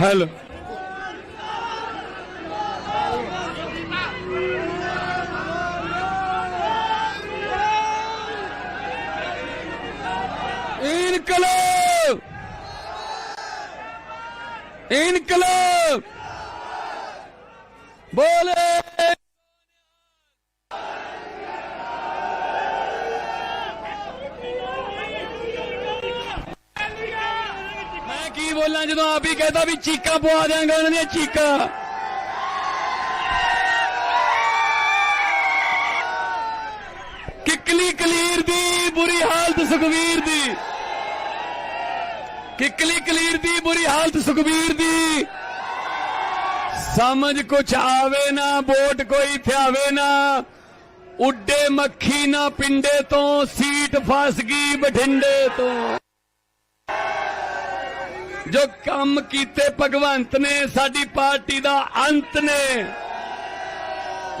Hello ਇਨਕਲਾਬ ਇਨਕਲਾਬ ਬੋਲੇ ਮੈਂ ਕੀ ਬੋਲਾਂ ਜਦੋਂ ਆਪ ਹੀ ਕਹਿੰਦਾ ਵੀ ਚੀਕਾਂ ਪਵਾ ਦਿਆਂਗਾ ਉਹਨਾਂ ਦੀਆਂ ਚੀਕਾਂ? ਕਿਕਲੀ ਕਲੀਰ ਦੀ, ਬੁਰੀ ਹਾਲਤ ਸੁਖਵੀਰ ਦੀ। ਕਿਕਲੀ ਕਲੀਰ ਦੀ, ਬੁਰੀ ਹਾਲਤ ਸੁਖਵੀਰ ਦੀ। ਸਮਝ ਕੁਛ ਆਵੇ ਨਾ, ਵੋਟ ਕੋਈ ਥਿਆਵੇ ਨਾ। ਉੱਡੇ ਮੱਖੀ ਨਾ ਪਿੰਡੇ ਤੋਂ, ਸੀਟ ਫਸ ਗਈ ਬਠਿੰਡੇ ਤੋਂ। ਜੋ ਕੰਮ ਕੀਤੇ ਭਗਵੰਤ ਨੇ, ਸਾਡੀ ਪਾਰਟੀ ਦਾ ਅੰਤ ਨੇ।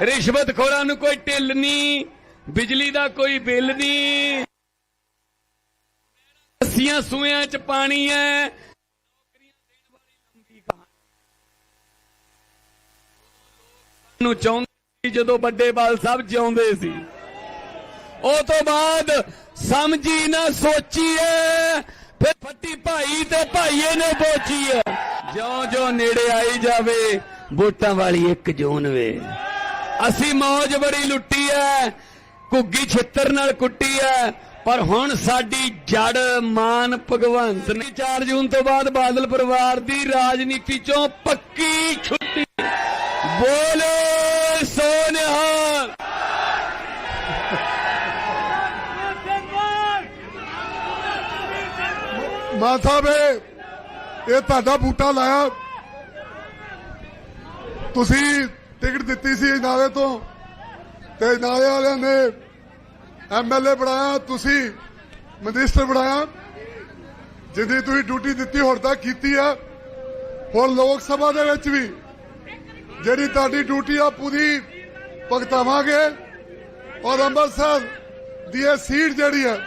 ਰਿਸ਼ਵਤ ਰਿਸ਼ਵਤਖੋਰਾਂ ਨੂੰ ਕੋਈ ਢਿੱਲ ਨਹੀਂ, ਬਿਜਲੀ ਦਾ ਕੋਈ ਬਿੱਲ ਨਹੀਂ। ਰੱਸੀਆਂ ਸੂਇਆਂ ਚ ਪਾਣੀ ਹੈ। ਨੂੰ ਚਾਹੁੰਦੇ ਜਦੋਂ ਵੱਡੇ ਬਾਲ ਸਾਹਿਬ ਜਿਉਂਦੇ ਸੀ। ਉਹ ਤੋਂ ਬਾਅਦ ਸਮਝੀ ਨਾ ਸੋਚੀਏ। ਫਿਰ ਫੱਟੀ ਭਾਈ ਤੇ ਭਾਈਏ ਨੇ ਬੋਚੀਏ ਜਿਉਂ ਜਿਉਂ ਨੇੜੇ ਆਈ ਜਾਵੇ, ਵੋਟਾਂ ਵਾਲੀ ਇੱਕ ਜੂਨ ਵੇ। ਅਸੀਂ ਮੌਜ ਬੜੀ ਲੁੱਟੀ ਐ, ਘੁੱਗੀ ਛਿੱਤਰ ਨਾਲ ਕੁੱਟੀ ਐ, ਪਰ ਹੁਣ ਸਾਡੀ ਜੜ ਮਾਨ ਭਗਵੰਤ ਨੇ 4 ਜੂਨ ਤੋਂ ਬਾਅਦ ਬਾਦਲ ਪਰਿਵਾਰ ਦੀ ਰਾਜਨੀਤੀ ਚੋਂ ਪੱਕੀ ਛੁੱਟੀ। ਬੋਲੇ ਮਾਨ ਸਾਹਿਬ, ਇਹ ਤੁਹਾਡਾ ਬੂਟਾ ਲਾਇਆ। ਤੁਸੀਂ ਟਿਕਟ ਦਿੱਤੀ ਸੀ ਨਾਲੇ ਤੋਂ, ਤੇ ਨਾਲੇ ਵਾਲਿਆਂ ਨੇ ਐਮਐਲਏ ਬਣਾਇਆ, ਤੁਸੀਂ ਮਿਨਿਸਟਰ ਬਣਾਇਆ, ਜਿੱਦੀ ਤੁਸੀਂ ਡਿਊਟੀ ਦਿੱਤੀ, ਹੁਣ ਤੱਕ ਕੀਤੀ ਆ। ਹੁਣ ਲੋਕ ਸਭਾ ਦੇ ਵਿੱਚ ਵੀ ਜਿਹੜੀ ਤੁਹਾਡੀ ਡਿਊਟੀ ਆ, ਪੂਰੀ ਭਗਤਾਵਾਂਗੇ। ਔਰ ਅੰਮ੍ਰਿਤਸਰ ਦੀ ਇਹ ਸੀਟ ਜਿਹੜੀ ਹੈ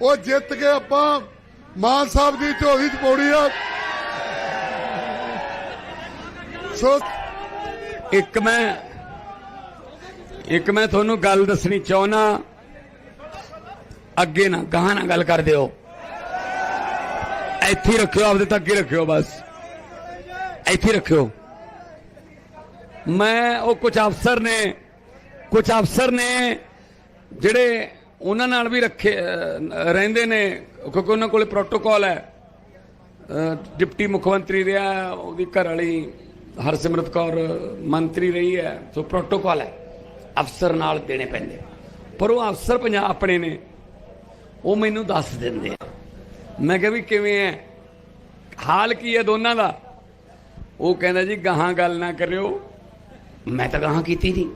ਉਹ ਜਿੱਤ ਕੇ ਆਪਾਂ ਮਾਨ ਸਾਹਿਬ ਦੀ ਝੋਲੀ ਚ ਪੌੜੀ ਆ। ਸੋ ਇੱਕ ਮੈਂ ਇੱਕ ਮੈਂ ਤੁਹਾਨੂੰ ਗੱਲ ਦੱਸਣੀ ਚਾਹਣਾ ਅੱਗੇ ਨਾ, ਗਾਹਾਂ ਨਾ ਗੱਲ ਕਰ ਦਿਓ। ਇੱਥੇ ਰੱਖਿਓ, ਆਪਦੇ ਤੱਕ ਹੀ ਰੱਖਿਓ ਬਸ। ਇੱਥੇ ਰੱਖਿਓ। ਮੈਂ, ਉਹ ਕੁਝ ਅਫਸਰ ਨੇ ਕੁਝ ਅਫਸਰ ਨੇ ਜਿਹੜੇ ਉਹਨਾਂ ਨਾਲ ਵੀ ਰੱਖੇ ਰਹਿੰਦੇ ਨੇ, ਕਿਉਂਕਿ ਉਹਨਾਂ ਕੋਲੇ ਪ੍ਰੋਟੋਕਾਲ ਹੈ। ਡਿਪਟੀ ਮੁੱਖ ਮੰਤਰੀ ਰਿਹਾ, ਉਹਦੀ ਘਰ ਵਾਲੀ ਹਰਸਿਮਰਤ ਕੌਰ ਮੰਤਰੀ ਰਹੀ ਹੈ, ਸੋ ਪ੍ਰੋਟੋਕਾਲ ਹੈ, ਅਫਸਰ ਨਾਲ ਦੇਣੇ ਪੈਂਦੇ। ਪਰ ਉਹ ਅਫਸਰ ਪੰਜਾਬ ਆਪਣੇ ਨੇ, ਉਹ ਮੈਨੂੰ ਦੱਸ ਦਿੰਦੇ ਮੈਂ ਕਿਹਾ ਵੀ ਕਿਵੇਂ ਹੈ ਹਾਲ ਕੀ ਹੈ ਦੋਨਾਂ ਦਾ? ਉਹ ਕਹਿੰਦਾ ਜੀ, ਗਾਹਾਂ ਗੱਲ ਨਾ ਕਰਿਓ। ਮੈਂ ਤਾਂ ਗਾਹਾਂ ਕੀਤੀ ਨਹੀਂ